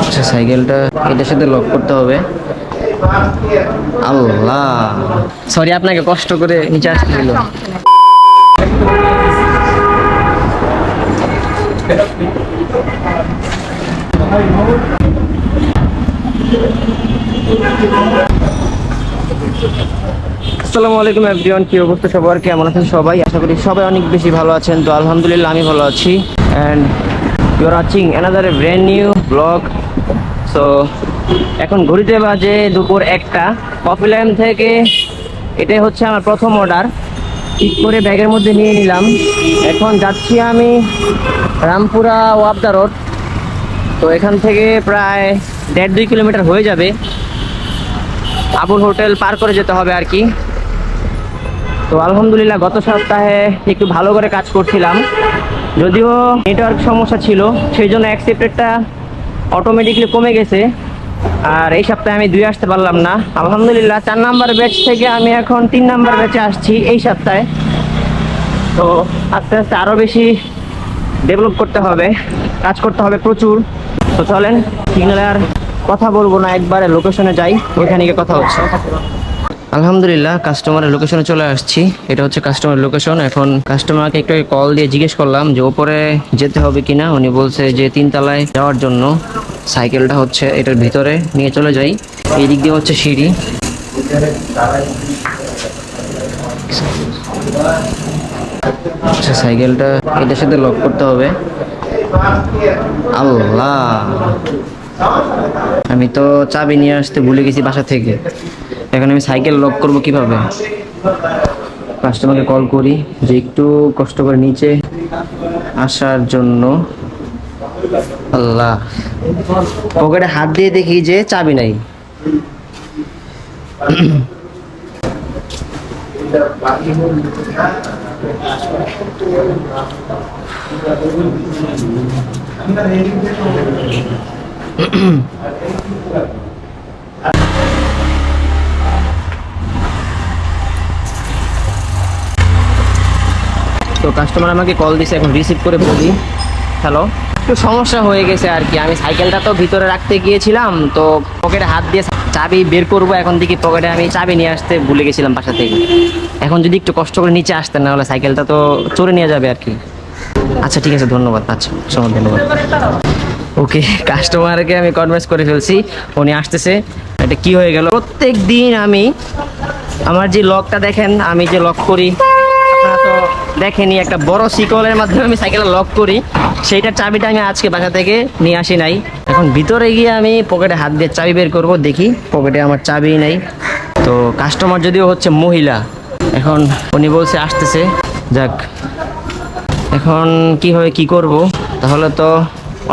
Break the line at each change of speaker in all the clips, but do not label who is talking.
আচ্ছা সাইকেলটা এটার সাথে লক করতে হবে। আল্লাহ। সরি আপনাকে কষ্ট করে নিচে আসতে দিল। আসসালামু আলাইকুম এভরিওয়ান কি অবস্থা সবার? কেমন আছেন সবাই? আশা করি সবাই অনেক বেশি ভালো আছেন। তো আলহামদুলিল্লাহ, আমি ভালো আছি। And you are watching another brand new blog so এখন ঘড়িতে বাজে দুপুর একটা। কফি ল্যাম থেকে এটাই হচ্ছে আমার প্রথম অর্ডার ঠিক করে ব্যাগের মধ্যে নিয়ে নিলাম। এখন যাচ্ছি আমি রামপুরা ওয়াবদা রোড। তো এখান থেকে প্রায় দেড় দুই কিলোমিটার হয়ে যাবে। আবুল হোটেল পার করে যেতে হবে আর কি। তো আলহামদুলিল্লাহ গত সপ্তাহে একটু ভালো করে কাজ করছিলাম। যদিও নেটওয়ার্ক সমস্যা ছিল সেই জন্য অ্যাকসেপ্টেডটা অটোমেটিকলি কমে গেছে। আর এই সপ্তাহে আমি দুই আসতে পারলাম না। আলহামদুলিল্লাহ, চার নাম্বার ব্যাচ থেকে আমি এখন তিন নাম্বার ব্যাচে আসছি এই সপ্তাহে। তো আস্তে আস্তে আরও বেশি ডেভেলপ করতে হবে, কাজ করতে হবে প্রচুর। তো চলেন সিগনালে আর কথা বলব না, একবারে লোকেশনে যাই, ওইখানে গিয়ে কথা হচ্ছে। আলহামদুলিল্লাহ কাস্টমারের লোকেশনে চলে আসছি। এটা হচ্ছে কাস্টমার লোকেশন এখন কাস্টমারকে একটু কল দিয়ে জিজ্ঞেস করলাম যে ওপরে যেতে হবে কিনা। উনি বলছে যে তিনতলায় যাওয়ার জন্য সাইকেলটা হচ্ছে এটার ভিতরে নিয়ে চলে যাই। এই দিক দিয়ে হচ্ছে সিঁড়ি। আচ্ছা সাইকেলটা এটার সাথে লক করতে হবে। আল্লাহ। আমি তো চাবি নিয়ে আসতে ভুলে গেছি বাসা থেকে। এখন আমি সাইকেল লক করব কীভাবে? কাস্টমারকে কল করি যে একটু কষ্ট করে নিচে আসার জন্য। আল্লাহ। পকেটে হাত দিয়ে দেখি যে চাবি নাই। তো কাস্টমার আমাকে কল দিছে, এখন রিসিভ করে বলি। হ্যালো একটু সমস্যা হয়ে গেছে আর কি। আমি সাইকেলটা তো ভিতরে রাখতে গিয়েছিলাম, তো পকেটে হাত দিয়ে চাবি বের করব, এখন দেখি পকেটে আমি চাবি নিয়ে আসতে ভুলে গেছিলাম বাসা থেকে। এখন যদি একটু কষ্ট করে নিচে আসতেন না হলে সাইকেলটা তো চড়ে নিয়ে যাবে আর কি। আচ্ছা ঠিক আছে, ধন্যবাদ আচ্ছা সময় ধন্যবাদ। ওকে কাস্টমারকে আমি কনভিন্স করে ফেলছি, উনি আসতেছে। এটা কি হয়ে গেল? প্রত্যেক দিন আমি আমার যে লকটা দেখেন, আমি যে লক করি দেখেনি, একটা বড় শিকলের মাধ্যমে আমি সাইকেল লক করি। সেইটার চাবিটা আমি আজকে বাসা থেকে নিয়ে আসি নাই। এখন ভিতরে গিয়ে আমি পকেটে হাত দিয়ে চাবি বের করব, দেখি পকেটে আমার চাবি নেই। তো কাস্টমার যদিও হচ্ছে মহিলা, এখন উনি বলছে আসতেছে। যাক, এখন কীভাবে কি করব? তাহলে তো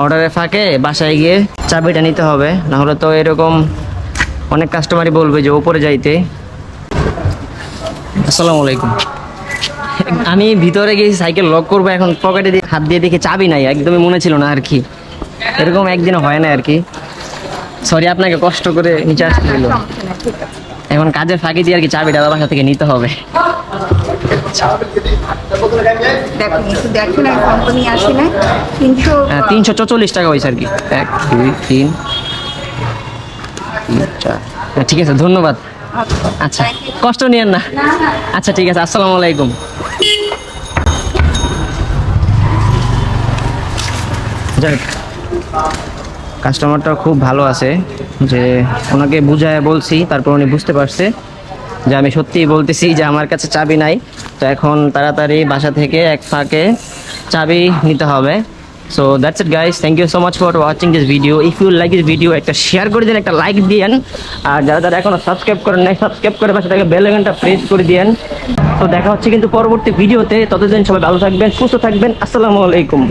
অর্ডারে ফাঁকে, বাসায় গিয়ে চাবিটা নিতে হবে। নাহলে তো এরকম অনেক কাস্টমারই বলবে যে ওপরে যাইতে। আসসালামু আলাইকুম। আমি ভিতরে গিয়ে সাইকেল লক করব এখন পকেটে দিয়ে হাত দিয়ে দেখি চাবি নাই একদমই মনে ছিল না আর কি। এরকম একদিন হয় না আর কি। সরি আপনাকে কষ্ট করে নিচে আসতে দিল। এখন কাজের ফাঁকি দিয়ে আর কি চাবিটা বাসা থেকে নিতে হবে।
তিনশো
হ্যাঁ তিনশো চৌচল্লিশ টাকা হয়েছে আর কি। এক দুই তিন হ্যাঁ, ঠিক আছে ধন্যবাদ। আচ্ছা। কষ্ট নিয়েন না। আচ্ছা ঠিক আছে আসসালামু আলাইকুম। যাক কাস্টমারটা খুব ভালো আছে, যে ওনাকে বুঝায় বলছি, তারপর উনি বুঝতে পারছে যে আমি সত্যিই বলতেছি যে আমার কাছে চাবি নাই। তো এখন তাড়াতাড়ি বাসা থেকে এক ফাঁকে চাবি নিতে হবে। So that's it guys thank you so much for watching this video if you like this video একটা শেয়ার করে দিন, একটা লাইক দিয়েন। আর যারা যারা এখনও সাবস্ক্রাইব করেন নাই সাবস্ক্রাইব করে পাশে থেকে বেল আইকনটা প্রেস করে দিয়েন। তো দেখা হচ্ছে কিন্তু পরবর্তী ভিডিওতে ততদিন সবাই ভালো থাকবেন, সুস্থ থাকবেন। আসসালামু আলাইকুম।